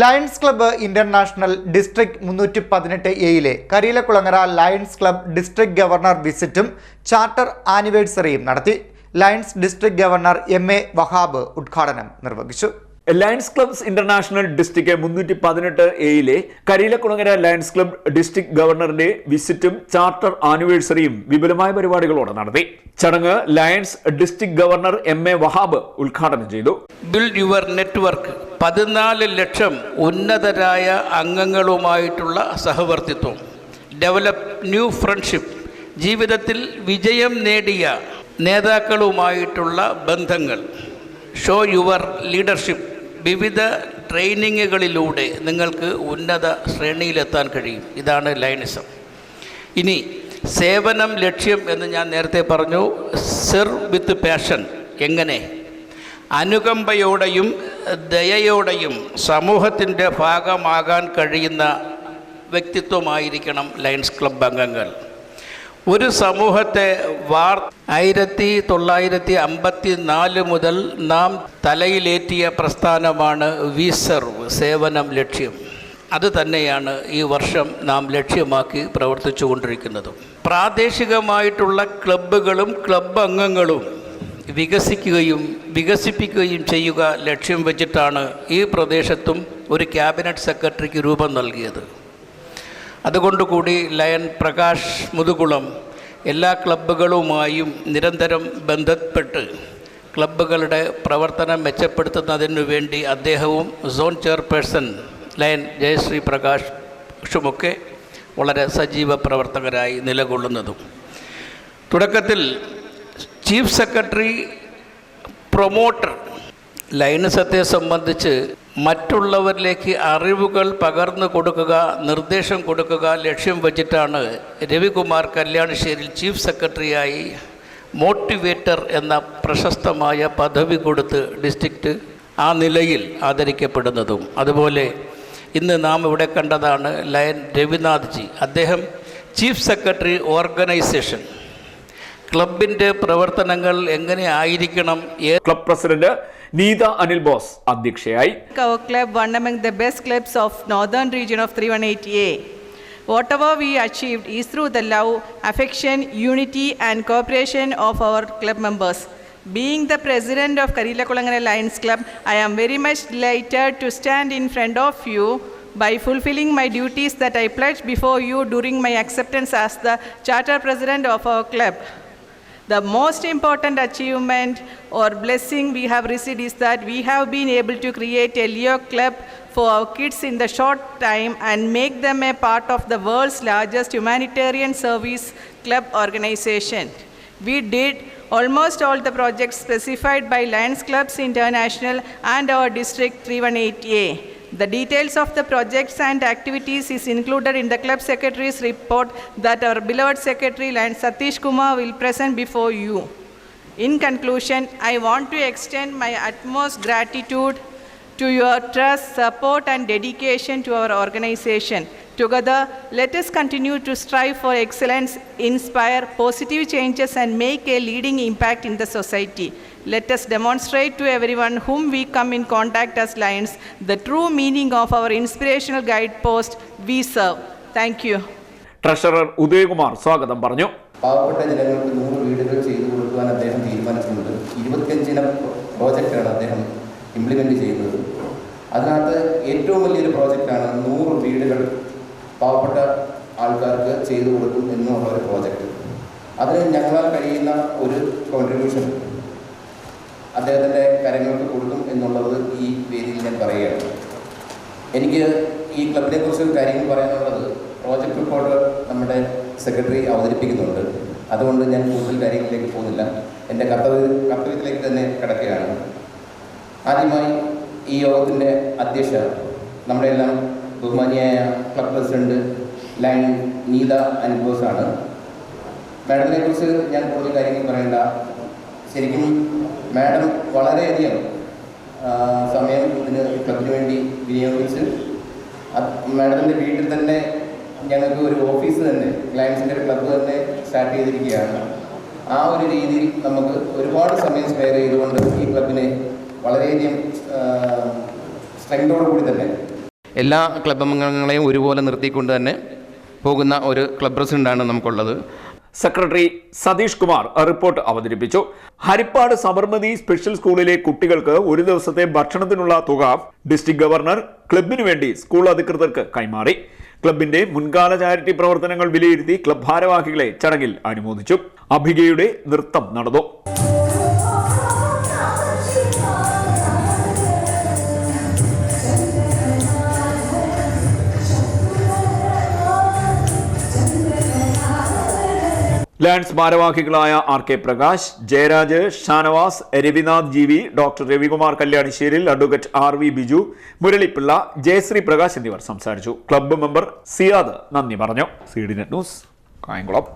Lions club international district മുന്നൂറ്റി പതിനെട്ട് എയിലെ Kariyilakulangara lions club district governor വിസിറ്റും charter ആനിവേഴ്സറിയും നടത്തി. Lions district governor M A Wahab ഉദ്ഘാടനം നിർവഹിച്ചു. ലയൺസ് ക്ലബ്സ് ഇന്റർനാഷണൽ ഡിസ്ട്രിക്ട് മുന്നൂറ്റി പതിനെട്ട് എയിലെ കരിയിലക്കുളങ്ങര ലയൺസ് ക്ലബ് ഡിസ്ട്രിക്ട് ഗവർണറുടെ വിസിറ്റും ചാർട്ടർ ആനിവേഴ്സറിയും വിപുലമായ പരിപാടികളോടെ നടത്തി. ചടങ്ങ് lions district governor M A Wahab ഉദ്ഘാടനം ചെയ്തു. ബിൽഡ് യുവർ നെറ്റ്വർക്ക് പതിനാല് ലക്ഷം ഉന്നതരായ അംഗങ്ങളുമായിട്ടുള്ള സഹവർത്തിത്വം. ഡെവലപ്പ് ന്യൂ ഫ്രണ്ട്ഷിപ്പ് ജീവിതത്തിൽ വിജയം നേടിയ നേതാക്കളുമായിട്ടുള്ള ബന്ധങ്ങൾ. ഷോ യുവർ ലീഡർഷിപ്പ് വിവിധ ട്രെയിനിങ്ങുകളിലൂടെ നിങ്ങൾക്ക് ഉന്നത ശ്രേണിയിലെത്താൻ കഴിയും. ഇതാണ് ലൈനിസം. ഇനി സേവനം ലക്ഷ്യം എന്ന് ഞാൻ നേരത്തെ പറഞ്ഞു സെർവ് വിത്ത് പാഷൻ. എങ്ങനെ? അനുകമ്പയോടെയും ദയയോടെയും സമൂഹത്തിന്റെ ഭാഗമാകാൻ കഴിയുന്ന വ്യക്തിത്വമായിരിക്കണം ലയൺസ് ക്ലബ് അംഗങ്ങൾ. ഒരു സമൂഹത്തെ വാർ ആയിരത്തി തൊള്ളായിരത്തി അമ്പത്തി നാല് മുതൽ നാം തലയിലേറ്റിയ പ്രസ്ഥാനമാണ് വി സെർവ് സേവനം ലക്ഷ്യം. അത് തന്നെയാണ് ഈ വർഷം നാം ലക്ഷ്യമാക്കി പ്രവർത്തിച്ചു കൊണ്ടിരിക്കുന്നതും. പ്രാദേശികമായിട്ടുള്ള ക്ലബ്ബുകളും ക്ലബ് അംഗങ്ങളും വികസിക്കുകയും വികസിപ്പിക്കുകയും ചെയ്യുക ലക്ഷ്യം വെച്ചിട്ടാണ് ഈ പ്രദേശത്തും ഒരു ക്യാബിനറ്റ് സെക്രട്ടറിക്ക് രൂപം നൽകിയത്. അതുകൊണ്ടുകൂടി ലയൻ പ്രകാശ് മുതുകുളം എല്ലാ ക്ലബ്ബുകളുമായും നിരന്തരം ബന്ധപ്പെട്ട് ക്ലബ്ബുകളുടെ പ്രവർത്തനം മെച്ചപ്പെടുത്തുന്നതിനു വേണ്ടി അദ്ദേഹവും സോൺ ചെയർപേഴ്സൺ ലയൻ ജയശ്രീ പ്രകാശുമൊക്കെ വളരെ സജീവ പ്രവർത്തകരായി നിലകൊള്ളുന്നതും. തുടക്കത്തിൽ ചീഫ് സെക്രട്ടറി പ്രൊമോട്ടർ ലൈനസത്തെ സംബന്ധിച്ച് മറ്റുള്ളവരിലേക്ക് അറിവുകൾ പകർന്നു കൊടുക്കുക നിർദ്ദേശം കൊടുക്കുക ലക്ഷ്യം വച്ചിട്ടാണ് രവികുമാർ കല്യാണശ്ശേരിൽ ചീഫ് സെക്രട്ടറിയായി മോട്ടിവേറ്റർ എന്ന പ്രശസ്തമായ പദവി കൊടുത്ത് ഡിസ്ട്രിക്റ്റ് ആ നിലയിൽ ആദരിക്കപ്പെടുന്നതും. അതുപോലെ ഇന്ന് നാം ഇവിടെ കണ്ടതാണ് ലയൻ രവിനാഥ് ജി അദ്ദേഹം ചീഫ് സെക്രട്ടറി ഓർഗനൈസേഷൻ. ക്ലബിന്റെ പ്രവർത്തനങ്ങൾ എങ്ങനെ ആയിരിക്കണം? ക്ലബ് പ്രസിഡന്റ് നീത അനിൽ ബോസ് അധ്യക്ഷയായി Our club, one among the best clubs of northern region of 318A. Whatever we achieved is through the love, affection, unity and cooperation of our club members. Being the president of Karila Kulangana Lions Club, I am very much delighted to stand in front of you by fulfilling my duties that I pledged before you during my acceptance as the charter president of our club. The most important achievement or blessing we have received is that we have been able to create a Leo club for our kids in the short time and make them a part of the world's largest humanitarian service club organization. We did almost all the projects specified by Lions Clubs International and our District 318A. The details of the projects and activities is included in the club secretary's report that our beloved secretary Lion Satish Kumar will present before you. In conclusion, I want to extend my utmost gratitude to your trust, support, and dedication to our organization. Together, let us continue to strive for excellence, inspire positive changes, and make a leading impact in the society. Let us demonstrate to everyone whom we come in contact as Lions the true meaning of our inspirational guidepost, We Serve. Thank you. Treasurer Udayakumar സ്വാഗതം പറഞ്ഞു പാവപ്പെട്ട ജനങ്ങൾക്ക് നൂറ് വീടുകൾ ചെയ്തു കൊടുക്കുവാൻ അദ്ദേഹം തീരുമാനിച്ചിട്ടുണ്ട് ഇരുപത്തിയഞ്ചിന പ്രോജക്റ്റാണ് അദ്ദേഹം ഇംപ്ലിമെന്റ് ചെയ്യുന്നത് അതിനകത്ത് ഏറ്റവും വലിയൊരു പ്രോജക്റ്റാണ് നൂറ് വീടുകൾ പാവപ്പെട്ട ആൾക്കാർക്ക് ചെയ്തു കൊടുക്കും എന്നുള്ള ഒരു പ്രോജക്റ്റ് അതിന് ഞങ്ങളാൽ കഴിയുന്ന ഒരു കോൺട്രിബ്യൂഷൻ എനിക്ക് ഈ ക്ലബിനെ കുറിച്ച് കാര്യങ്ങൾ പറയാനുള്ളത് പ്രോജക്റ്റ് റിപ്പോർട്ട് നമ്മുടെ സെക്രട്ടറി അവതരിപ്പിക്കുന്നുണ്ട്. അതുകൊണ്ട് ഞാൻ കൂടുതൽ കാര്യങ്ങളിലേക്ക് പോകുന്നില്ല. എന്റെ കർത്തവ്യ കർത്തവ്യത്തിലേക്ക് തന്നെ കിടക്കുകയാണ്. ആദ്യമായി ഈ യോഗത്തിന്റെ അധ്യക്ഷ നമ്മുടെ എല്ലാം ബഹുമാനിയായ ക്ലബ് പ്രസിഡന്റ് ലൈൻ നീത ആണ് മാഡത്തിനെ കുറിച്ച് ഞാൻ കൂടുതൽ കാര്യങ്ങൾ പറയേണ്ട ശരിക്കും മാഡം വളരെയധികം സമയം ഇതിന് ക്ലബിന് വേണ്ടി വിനിയോഗിച്ച്. മാഡത്തിന്റെ വീട്ടിൽ തന്നെ ഞങ്ങൾക്ക് ഒരു ഓഫീസ് തന്നെ ക്ലയൻസിന്റെ ഒരു ക്ലബ്ബ് തന്നെ സ്റ്റാർട്ട് ചെയ്തിരിക്കുകയാണ്. ആ ഒരു രീതിയിൽ നമുക്ക് ഒരുപാട് സമയം സ്പെയർ ചെയ്തുകൊണ്ട് ഈ ക്ലബിനെ വളരെയധികം സ്ട്രെങ്തോടു കൂടി തന്നെ എല്ലാ ക്ലബ് അംഗങ്ങളെയും ഒരുപോലെ നിർത്തിക്കൊണ്ട് തന്നെ പോകുന്ന ഒരു ക്ലബ് പ്രസിഡന്റാണ് നമുക്കുള്ളത്. സെക്രട്ടറി സതീഷ് കുമാർ റിപ്പോർട്ട് അവതരിപ്പിച്ചു. ഹരിപ്പാട് സബർമതി സ്പെഷ്യൽ സ്കൂളിലെ കുട്ടികൾക്ക് ഒരു ദിവസത്തെ ഭക്ഷണത്തിനുള്ള തുക ഡിസ്ട്രിക്ട് ഗവർണർ ക്ലബിനു വേണ്ടി സ്കൂൾ അധികൃതർക്ക് കൈമാറി. ക്ലബിന്റെ മുൻകാല ചാരിറ്റി പ്രവർത്തനങ്ങൾ വിലയിരുത്തി ക്ലബ് ഭാരവാഹികളെ ചടങ്ങിൽ അനുമോദിച്ചു. അഭികയുടെ നൃത്തം നടന്നു. ലയൺസ് ഭാരവാഹികളായ R K Prakash Jayaraj Shanavas Ravinath ji V doctor Ravikumar Kalyanisseril advocate R V Biju Muralipillai Jayashree Prakash എന്നിവർ സംസാരിച്ചു. ക്ലബ്ബ് മെമ്പർ സിയാദ് നന്ദി പറഞ്ഞു. C D net news Kayamkulam.